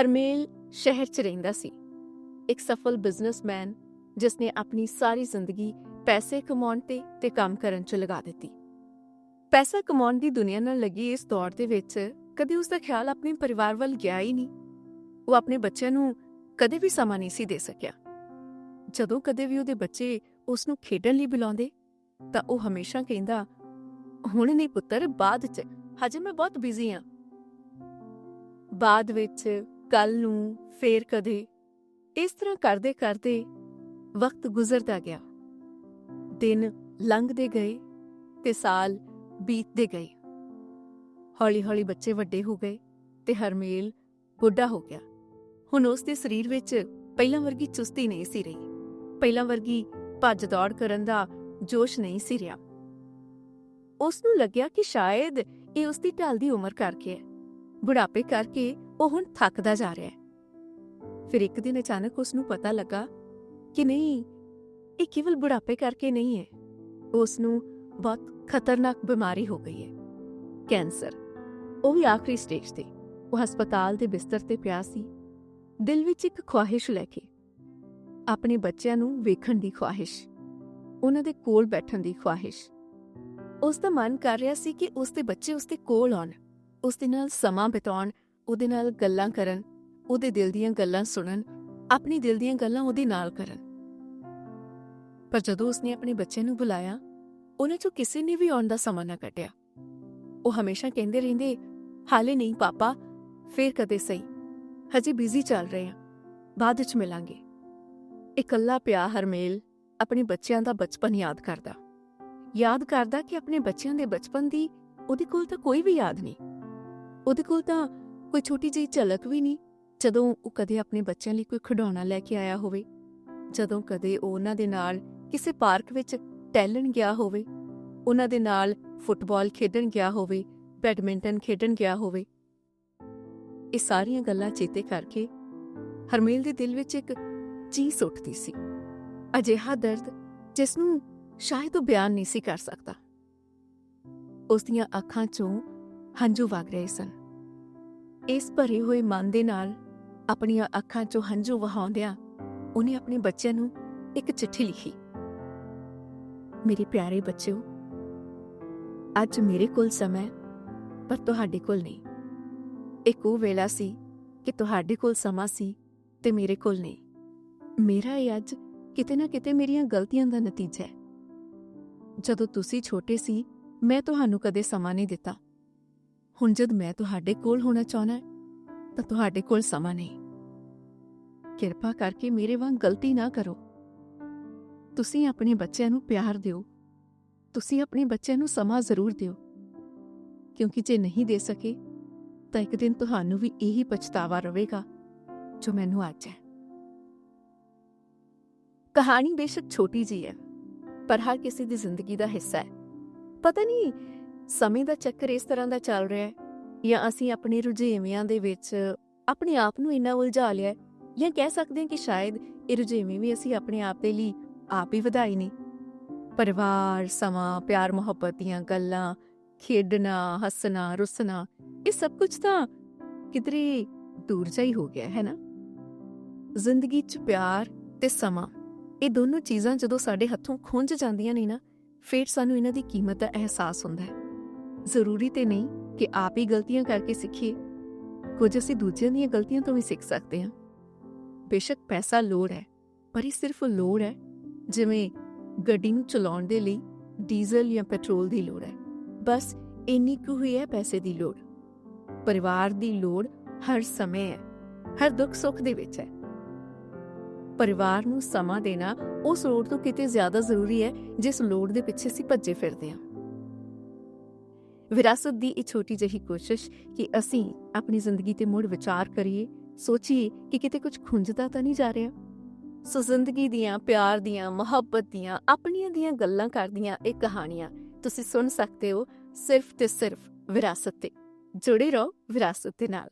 ਹਰਮੇਲ ਸ਼ਹਿਰ 'ਚ ਰਹਿੰਦਾ ਸੀ। ਇੱਕ ਸਫਲ ਬਿਜ਼ਨਸਮੈਨ ਜਿਸ ਨੇ ਆਪਣੀ ਸਾਰੀ ਜ਼ਿੰਦਗੀ ਪੈਸੇ ਕਮਾਉਣ ਤੇ ਤੇ ਕੰਮ ਕਰਨ 'ਚ ਲਗਾ ਦਿੱਤੀ। ਪੈਸਾ ਕਮਾਉਣ ਦੀ ਦੁਨੀਆ ਨਾਲ ਲੱਗੀ ਇਸ ਦੌਰ ਦੇ ਵਿੱਚ, ਕਦੇ ਉਸ ਦਾ ਖਿਆਲ ਆਪਣੇ ਪਰਿਵਾਰ ਵੱਲ ਗਿਆ ਹੀ ਨਹੀਂ। ਉਹ ਆਪਣੇ ਬੱਚਿਆਂ ਨੂੰ ਕਦੇ ਵੀ ਸਮਾਂ ਨਹੀਂ ਸੀ ਦੇ ਸਕਿਆ। ਜਦੋਂ ਕਦੇ ਵੀ ਉਹਦੇ ਬੱਚੇ ਉਸ ਨੂੰ ਖੇਡਣ ਲਈ ਬੁਲਾਉਂਦੇ, ਤਾਂ ਉਹ ਹਮੇਸ਼ਾ ਕਹਿੰਦਾ, ਹੁਣ ਨਹੀਂ ਪੁੱਤਰ, ਬਾਅਦ 'ਚ, ਹਜੇ ਮੈਂ ਬਹੁਤ ਬਿਜ਼ੀ ਹਾਂ ਬਾਅਦ ਵਿੱਚ ਕੱਲ ਨੂੰ ਫੇਰ ਕਦੇ। ਇਸ ਤਰ੍ਹਾਂ ਕਰਦੇ ਕਰਦੇ ਵਕਤ ਗੁਜ਼ਰਦਾ ਗਿਆ। ਦਿਨ ਲੰਘਦੇ ਗਏ ਤੇ ਸਾਲ ਬੀਤਦੇ ਗਏ। ਹੌਲੀ-ਹੌਲੀ ਬੱਚੇ ਵੱਡੇ ਹੋ ਗਏ ਤੇ ਹਰਮੇਲ ਬੁੱਢਾ ਹੋ ਗਿਆ। ਹੁਣ ਉਸ ਦੇ ਸਰੀਰ ਵਿੱਚ ਪਹਿਲਾਂ ਵਰਗੀ ਚੁਸਤੀ ਨਹੀਂ ਸੀ ਰਹੀ। ਪਹਿਲਾਂ ਵਰਗੀ ਭੱਜ ਦੌੜ ਕਰਨ ਦਾ ਜੋਸ਼ ਨਹੀਂ ਸੀ ਰਿਹਾ। ਉਸ ਨੂੰ ਲੱਗਿਆ ਕਿ ਸ਼ਾਇਦ ਇਹ ਉਸ ਦੀ ਢਲਦੀ ਉਮਰ ਕਰਕੇ ਹੈ। ਬੁਢਾਪੇ ਕਰਕੇ ਉਹ ਹੁਣ ਥੱਕਦਾ ਜਾ ਰਿਹਾ ਹੈ। ਫਿਰ ਇੱਕ ਦਿਨ ਅਚਾਨਕ ਉਸ ਨੂੰ ਪਤਾ ਲੱਗਾ ਕਿ ਨਹੀਂ, ਇਹ ਕੇਵਲ ਬੁਢਾਪੇ ਕਰਕੇ ਨਹੀਂ ਹੈ। ਉਸ ਨੂੰ ਬਹੁਤ ਖਤਰਨਾਕ ਬਿਮਾਰੀ ਹੋ ਗਈ ਹੈ। ਕੈਂਸਰ। ਉਹ ਵੀ ਆਖਰੀ ਸਟੇਜ ਤੇ। ਉਹ ਹਸਪਤਾਲ ਦੇ ਬਿਸਤਰ ਤੇ ਪਿਆ ਸੀ। ਦਿਲ ਵਿੱਚ ਇੱਕ ਖੁਆਇਸ਼ ਲੈ ਕੇ। ਆਪਣੇ ਬੱਚਿਆਂ ਨੂੰ ਵੇਖਣ ਦੀ ਖੁਆਇਸ਼ ਉਹਨਾਂ ਦੇ ਕੋਲ ਬੈਠਣ ਦੀ ਖੁਆਇਸ਼ ਉਸ ਦਾ ਮਨ ਕਰ ਰਿਹਾ ਸੀ ਕਿ ਉਸ ਦੇ ਬੱਚੇ ਉਸ ਦੇ ਕੋਲ ਆਉਣ। ਉਸ ਦੇ ਨਾਲ ਸਮਾਂ ਬਿਤਾਉਣ। ਉਹਦੇ ਨਾਲ ਗੱਲਾਂ ਕਰਨ, ਉਹਦੇ ਦਿਲ ਦੀਆਂ ਗੱਲਾਂ ਸੁਣਨ, ਆਪਣੀ ਦਿਲ ਦੀਆਂ ਗੱਲਾਂ ਉਹਦੇ ਨਾਲ ਕਰਨ। ਪਰ ਜਦੋਂ ਉਸਨੇ ਆਪਣੇ ਬੱਚੇ ਨੂੰ ਬੁਲਾਇਆ, ਉਹਨਾਂ ਚੋਂ ਕਿਸੇ ਨੇ ਵੀ ਆਉਣ ਦਾ ਸਮਾਂ ਨਾ ਕੱਢਿਆ। ਉਹ ਹਮੇਸ਼ਾ ਕਹਿੰਦੇ ਰਹਿੰਦੇ, ਹਾਲੇ ਨਹੀਂ ਪਾਪਾ, ਫੇਰ ਕਦੇ ਸਹੀ। ਹਜੇ ਬਿਜ਼ੀ ਚੱਲ ਰਹੇ ਆ ਬਾਅਦ ਵਿੱਚ ਮਿਲਾਂਗੇ। ਇਕੱਲਾ ਪਿਆ ਹਰਮੇਲ ਆਪਣੇ ਬੱਚਿਆਂ ਦਾ ਬਚਪਨ ਯਾਦ ਕਰਦਾ। ਯਾਦ ਕਰਦਾ ਕਿ ਆਪਣੇ ਬੱਚਿਆਂ ਦੇ ਬਚਪਨ ਦੀ ਉਹਦੇ ਕੋਲ ਤਾਂ ਕੋਈ ਵੀ ਯਾਦ ਨਹੀਂ। ਉਹਦੇ ਕੋਲ ਤਾਂ ਕੋਈ ਛੋਟੀ ਜਿਹੀ ਝਲਕ ਵੀ ਨਹੀਂ ਜਦੋਂ ਉਹ ਕਦੇ ਆਪਣੇ ਬੱਚਿਆਂ ਲਈ ਕੋਈ ਖਿਡੌਣਾ ਲੈ ਕੇ ਆਇਆ ਹੋਵੇ, ਜਦੋਂ ਕਦੇ ਉਹ ਉਹਨਾਂ ਦੇ ਨਾਲ ਕਿਸੇ ਪਾਰਕ ਵਿੱਚ ਟਹਿਲਣ ਗਿਆ ਹੋਵੇ, ਉਹਨਾਂ ਦੇ ਨਾਲ ਫੁੱਟਬਾਲ ਖੇਡਣ ਗਿਆ ਹੋਵੇ, ਬੈਡਮਿੰਟਨ ਖੇਡਣ ਗਿਆ ਹੋਵੇ। ਇਹ ਸਾਰੀਆਂ ਗੱਲਾਂ ਚੇਤੇ ਕਰਕੇ ਹਰਮੇਲ ਦੇ ਦਿਲ ਵਿੱਚ ਇੱਕ ਚੀਸ ਉੱਠਦੀ ਸੀ। ਅਜਿਹਾ ਦਰਦ ਜਿਸ ਨੂੰ ਸ਼ਾਇਦ ਉਹ ਬਿਆਨ ਨਹੀਂ ਸੀ ਕਰ ਸਕਦਾ। ਉਸ ਦੀਆਂ ਅੱਖਾਂ 'ਚੋਂ ਹੰਝੂ ਵਗ ਰਹੇ ਸਨ। ਇਸ ਭਰੇ ਹੋਏ ਮਨ ਦੇ ਨਾਲ ਆਪਣੀਆਂ ਅੱਖਾਂ 'ਚੋਂ ਹੰਝੂ ਵਹਾਉਂਦਿਆਂ ਉਹਨੇ ਆਪਣੇ ਬੱਚਿਆਂ ਨੂੰ ਇੱਕ ਚਿੱਠੀ ਲਿਖੀ। ਮੇਰੇ ਪਿਆਰੇ ਬੱਚਿਓ, ਅੱਜ ਮੇਰੇ ਕੋਲ ਸਮਾਂ ਪਰ ਤੁਹਾਡੇ ਕੋਲ ਨਹੀਂ। ਇੱਕ ਉਹ ਵੇਲਾ ਸੀ ਕਿ ਤੁਹਾਡੇ ਕੋਲ ਸਮਾਂ ਸੀ ਤੇ ਮੇਰੇ ਕੋਲ ਨਹੀਂ। ਮੇਰਾ ਇਹ ਅੱਜ ਕਿਤੇ ਨਾ ਕਿਤੇ ਮੇਰੀਆਂ ਗਲਤੀਆਂ ਦਾ ਨਤੀਜਾ ਹੈ। ਜਦੋਂ ਤੁਸੀਂ ਛੋਟੇ ਸੀ, ਮੈਂ ਤੁਹਾਨੂੰ ਕਦੇ ਸਮਾਂ ਨਹੀਂ ਦਿੱਤਾ। ਹੁਣ ਜਦ ਮੈਂ ਤੁਹਾਡੇ ਕੋਲ ਹੋਣਾ ਚਾਹਣਾ ਤਾਂ ਤੁਹਾਡੇ ਕੋਲ ਸਮਾਂ ਨਹੀਂ। ਕਿਰਪਾ ਕਰਕੇ ਮੇਰੇ ਵਾਂਗ ਗਲਤੀ ਨਾ ਕਰੋ। ਤੁਸੀਂ ਆਪਣੇ ਬੱਚਿਆਂ ਨੂੰ ਪਿਆਰ ਦਿਓ। ਤੁਸੀਂ ਆਪਣੇ ਬੱਚਿਆਂ ਨੂੰ ਸਮਾਂ ਜ਼ਰੂਰ ਦਿਓ। ਕਿਉਂਕਿ ਜੇ ਨਹੀਂ ਦੇ ਸਕੇ, ਤਾਂ ਇੱਕ ਦਿਨ ਤੁਹਾਨੂੰ ਵੀ ਇਹੀ ਪਛਤਾਵਾ ਰਹੇਗਾ, ਜੋ ਮੈਨੂੰ ਅੱਜ ਹੈ। ਕਹਾਣੀ ਬੇਸ਼ੱਕ ਛੋਟੀ ਜੀ ਹੈ, ਪਰ ਹਰ ਕਿਸੇ ਦੀ ਜ਼ਿੰਦਗੀ ਦਾ ਹਿੱਸਾ ਹੈ। ਪਤਾ ਨਹੀਂ ਸਮੇਂ ਦਾ ਚੱਕਰ ਇਸ ਤਰ੍ਹਾਂ ਦਾ ਚੱਲ ਰਿਹਾ ਹੈ, ਜਾਂ ਅਸੀਂ ਆਪਣੇ ਰੁਝੇਵਿਆਂ ਦੇ ਵਿੱਚ ਆਪਣੇ ਆਪ ਨੂੰ ਇੰਨਾ ਉਲਝਾ ਲਿਆ ਹੈ, ਜਾਂ ਕਹਿ ਸਕਦੇ ਹਾਂ ਕਿ ਸ਼ਾਇਦ ਇਹ ਰੁਝੇਵੇਂ ਵੀ ਅਸੀਂ ਆਪਣੇ ਆਪ ਦੇ ਲਈ ਆਪ ਹੀ ਵਧਾਈ ਨੇ। ਪਰਿਵਾਰ, ਸਮਾਂ, ਪਿਆਰ, ਮੁਹੱਬਤ ਦੀਆਂ ਗੱਲਾਂ, ਖੇਡਣਾ, ਹੱਸਣਾ, ਰੁੱਸਣਾ, ਇਹ ਸਭ ਕੁਝ ਤਾਂ ਕਿਧਰੇ ਦੂਰ ਜਾ ਹੀ ਹੋ ਗਿਆ, ਹੈ ਨਾ? ਜ਼ਿੰਦਗੀ 'ਚ ਪਿਆਰ ਤੇ ਸਮਾਂ, ਇਹ ਦੋਨੋਂ ਚੀਜ਼ਾਂ ਜਦੋਂ ਸਾਡੇ ਹੱਥੋਂ ਖੁੰਝ ਜਾਂਦੀਆਂ ਨੇ ਨਾ, ਫਿਰ ਸਾਨੂੰ ਇਹਨਾਂ ਦੀ ਕੀਮਤ ਦਾ ਅਹਿਸਾਸ ਹੁੰਦਾ ਹੈ। ਜ਼ਰੂਰੀ ਤੇ ਨਹੀਂ ਕਿ ਆਪ ਹੀ ਗਲਤੀਆਂ ਕਰਕੇ ਸਿੱਖੀਏ। ਕੁਝ ਅਸੀਂ ਦੂਜਿਆਂ ਦੀਆਂ ਗਲਤੀਆਂ ਤੋਂ ਵੀ ਸਿੱਖ ਸਕਦੇ ਹਾਂ। ਬੇਸ਼ੱਕ ਪੈਸਾ ਲੋੜ ਹੈ, ਪਰ ਇਹ ਸਿਰਫ ਲੋੜ ਹੈ, ਜਿਵੇਂ ਗੱਡੀ ਨੂੰ ਚਲਾਉਣ ਦੇ ਲਈ ਡੀਜ਼ਲ ਜਾਂ ਪੈਟਰੋਲ ਦੀ ਲੋੜ ਹੈ। ਬਸ ਇੰਨੀ ਕੁ ਹੀ ਹੈ ਪੈਸੇ ਦੀ ਲੋੜ। ਪਰਿਵਾਰ ਦੀ ਲੋੜ ਹਰ ਸਮੇਂ ਹੈ, ਹਰ ਦੁੱਖ ਸੁੱਖ ਦੇ ਵਿੱਚ ਹੈ। ਪਰਿਵਾਰ ਨੂੰ ਸਮਾਂ ਦੇਣਾ ਉਸ ਲੋੜ ਤੋਂ ਕਿਤੇ ਜ਼ਿਆਦਾ ਜ਼ਰੂਰੀ ਹੈ, ਜਿਸ ਲੋੜ ਦੇ ਪਿੱਛੇ ਅਸੀਂ ਭੱਜੇ ਫਿਰਦੇ ਹਾਂ। ਵਿਰਾਸਤ ਦੀ ਇਹ ਛੋਟੀ ਜਿਹੀ ਕੋਸ਼ਿਸ਼ ਕਿ ਅਸੀਂ ਆਪਣੀ ਜ਼ਿੰਦਗੀ ਤੇ ਮੁੜ ਵਿਚਾਰ ਕਰੀਏ, ਸੋਚੀਏ ਕਿ ਕਿਤੇ ਕੁਝ ਖੁੰਝਦਾ ਤਾਂ ਨਹੀਂ ਜਾ ਰਿਹਾ। ਸੋ ਜ਼ਿੰਦਗੀ ਦੀਆਂ, ਪਿਆਰ ਦੀਆਂ, ਮੁਹੱਬਤ ਦੀਆਂ, ਆਪਣੀਆਂ ਦੀਆਂ ਗੱਲਾਂ ਕਰਦੀਆਂ ਇਹ ਕਹਾਣੀਆਂ ਤੁਸੀਂ ਸੁਣ ਸਕਦੇ ਹੋ ਸਿਰਫ ਤੇ ਸਿਰਫ ਵਿਰਾਸਤ ਤੇ। ਜੁੜੇ ਰਹੋ ਵਿਰਾਸਤ ਦੇ ਨਾਲ।